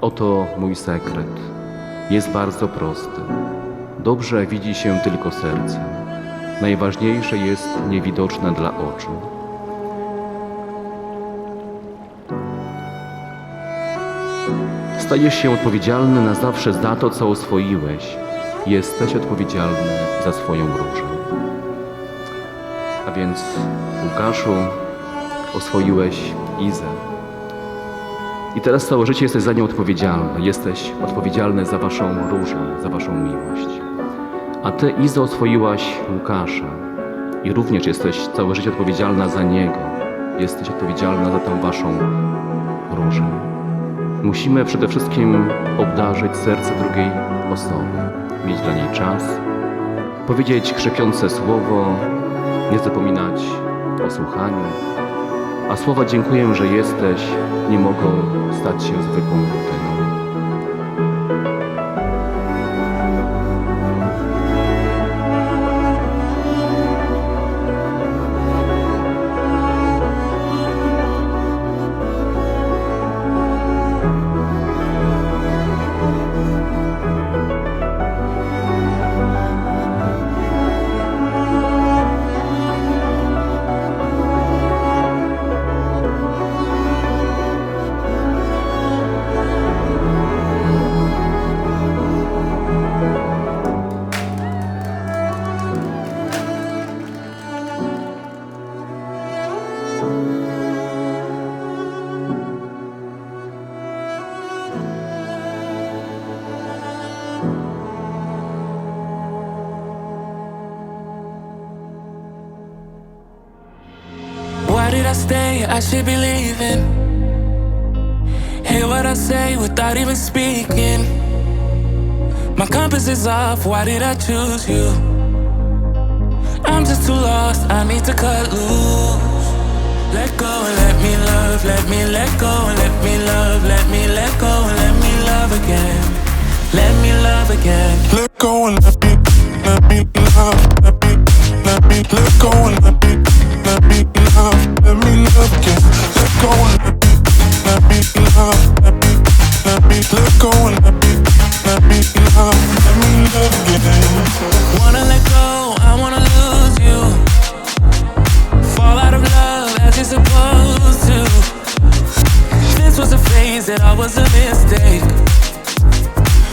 Oto mój sekret. Jest bardzo prosty. Dobrze widzi się tylko sercem. Najważniejsze jest niewidoczne dla oczu. Stajesz się odpowiedzialny na zawsze za to, co oswoiłeś. Jesteś odpowiedzialny za swoją różę. A więc, Łukaszu, oswoiłeś Izę. I teraz całe życie jesteś za nią odpowiedzialny. Jesteś odpowiedzialny za waszą różę, za waszą miłość. A ty, Izo, oswoiłaś Łukasza. I również jesteś całe życie odpowiedzialna za niego. Jesteś odpowiedzialna za tę waszą różę. Musimy przede wszystkim obdarzyć serce drugiej osoby, mieć dla niej czas, powiedzieć krzepiące słowo, nie zapominać o słuchaniu, a słowa dziękuję, że jesteś nie mogą stać się zwykłą rutyną. I stay? I should be leaving. Hear what I say without even speaking. My compass is off. Why did I choose you? I'm just too lost. I need to cut loose. Let go and let me love. Let me let go and let me love. Let me let go and let me love again. Let me love again. Let go and let me, let me love, let me, let me let go I was a mistake.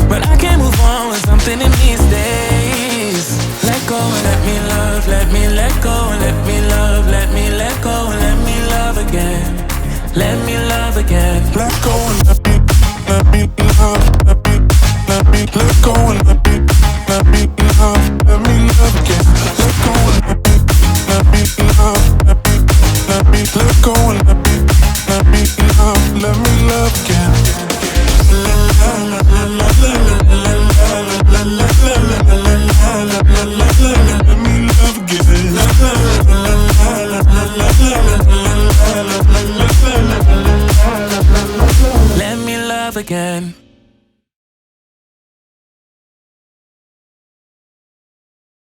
But I can't move on with something in me stays. Let go and let me love, let me let go and let me love, let me let go and let me love again. Let me love again. Let go and let me, let me love, let me, let me let go and let me, let me love, let me love again. Let go and let me, let me love, let me, let me let go and let me, love again.